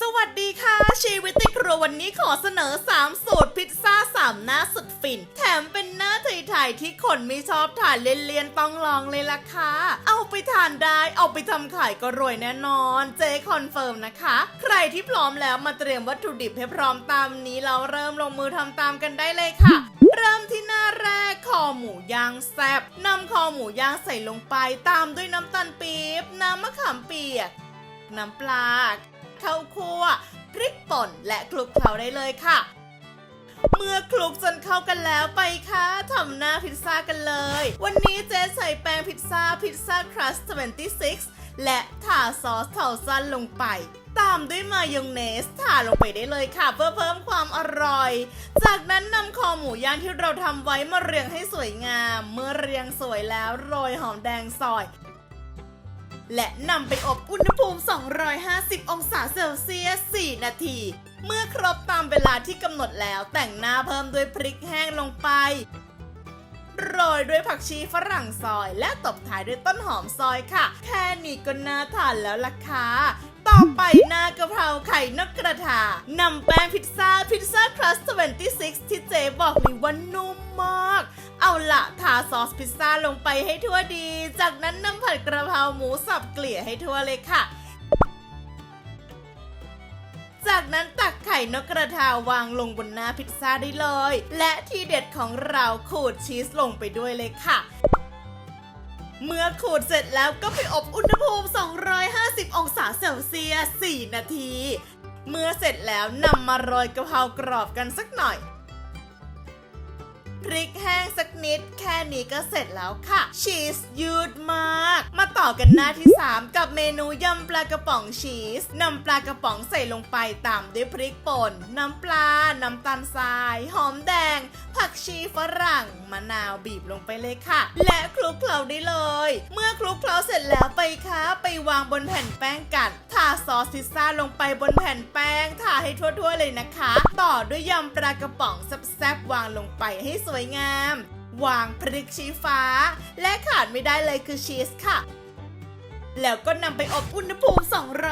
สวัสดีค่ะ ชีวิตติครัววันนี้ขอเสนอ 3 สูตรพิซซ่า 3 หน้าสุดฟิน แถมเป็นหน้าไทยๆที่คนไม่ชอบทานเลี่ยนๆต้องลองเลยล่ะค่ะ เอาไปทานได้เอาไปทำขายก็รวยแน่นอน เจคอนเฟิร์มนะคะ ใครที่พร้อมแล้วมาเตรียมวัตถุดิบให้พร้อมตามนี้เราเริ่มลงมือทำตามกันได้เลยค่ะ เริ่มที่หน้าแรกคอหมูย่างแซบนำคอหมูย่างใส่ลงไปตามด้วยน้ำตาลปี๊บน้ำมะขามเปียก น้ำปลา ป่นและคลุกเคล้าได้เลยค่ะ เมื่อคลุกจนเข้ากันแล้วไปค่ะทำหน้าพิซซ่ากันเลย วันนี้เจ๊ใส่แป้งพิซซ่าพิซซ่าครัส26 และทาซอสเทาซันลงไปตามด้วยมายองเนสทาลงไปได้เลยค่ะ เพื่อเพิ่มความอร่อย จากนั้นนำคอหมูย่างที่เราทำไว้มาเรียงให้สวยงาม เมื่อเรียงสวยแล้วโรยหอมแดงซอย และนำไปอบอุณหภูมิ 250 องศาเซลเซียส 4 นาที เมื่อครบตามเวลาที่กำหนดแล้วแต่งหน้าเพิ่มด้วยพริกแห้งลงไป โรยด้วยผักชีฝรั่งซอย และตบท้ายด้วยต้นหอมซอยค่ะ แค่นี้ก็น่าทานแล้วล่ะค่ะต่อไปหน้ากะเพราไข่นกกระทานำแป้งพิซซ่าพิซซ่าครัส26 ที่เจ๊บอกเลยว่านุ่มมาก เอาละทาซอสพิซซ่าลงไปให้ทั่วดี จากนั้นนำผัดกระเพราหมูสับเกลี่ยให้ทั่วเลยค่ะ จากนั้นตักไข่นกกระทาวางลงบนหน้าพิซซ่าได้เลย และที่เด็ดของเราขูดชีสลงไปด้วยเลยค่ะเมื่อขูดเสร็จแล้วก็ไปอบอุณหภูมิ 250 องศาเซลเซียส 4 นาที เมื่อเสร็จแล้วนำมาโรยกะเพรากรอบกันสักหน่อย พริกแห้งสักนิด แค่นี้ก็เสร็จแล้วค่ะ ชีสยืดมาก มาต่อกันหน้าที่ 3 กับเมนูยำปลากระป๋องชีสนำปลากระป๋องใส่ลงไปตามด้วยพริกป่น น้ำปลา น้ำตาลทราย หอมแดง ผักชีฝรั่ง มะนาวบีบลงไปเลยค่ะ และคลุกเคล้าได้เลย เมื่อคลุกเคล้า เล้วไปคะไปวางบนแผ่นแป้งกันทาซอสพิซซ่าลงไปบนแผ่นแป้งทาให้ทั่วๆเลยนะคะ ต่อด้วยยำปลากระป๋องแซ่บๆวางลงไปให้สวยงาม วางพริกชี้ฟ้า และขาดไม่ได้เลยคือชีสค่ะ แล้วก็นำไปอบอุณหภูมิ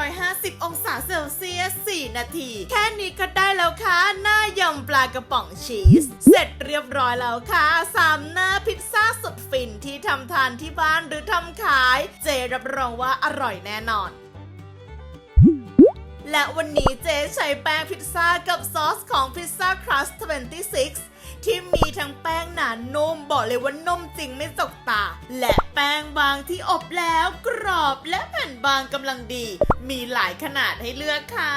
250 องศาเซลเซียส 4 นาที แค่นี้ก็ได้แล้วค่ะหน้ายำปลากระป๋องชีส เสร็จเรียบร้อยแล้วค่ะสามหน้าพิซซ่าสุดฟินที่ทำทานที่บ้านหรือทำขาย เจรับรองว่าอร่อยแน่นอนและวันนี้เจ๊ใช้แป้งพิซซ่ากับซอสของพิซซ่าครัส26 ที่มีทั้งแป้งหนานุ่มบอกเลยว่านุ่มจริงไม่สกตา และแป้งบางที่อบแล้วกรอบและแผ่นบางกำลังดี มีหลายขนาดให้เลือกค่ะ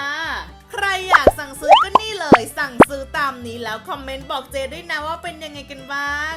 ใครอยากสั่งซื้อก็นี่เลย สั่งซื้อตามนี้แล้วคอมเมนต์บอกเจด้วยนะว่าเป็นยังไงกันบ้าง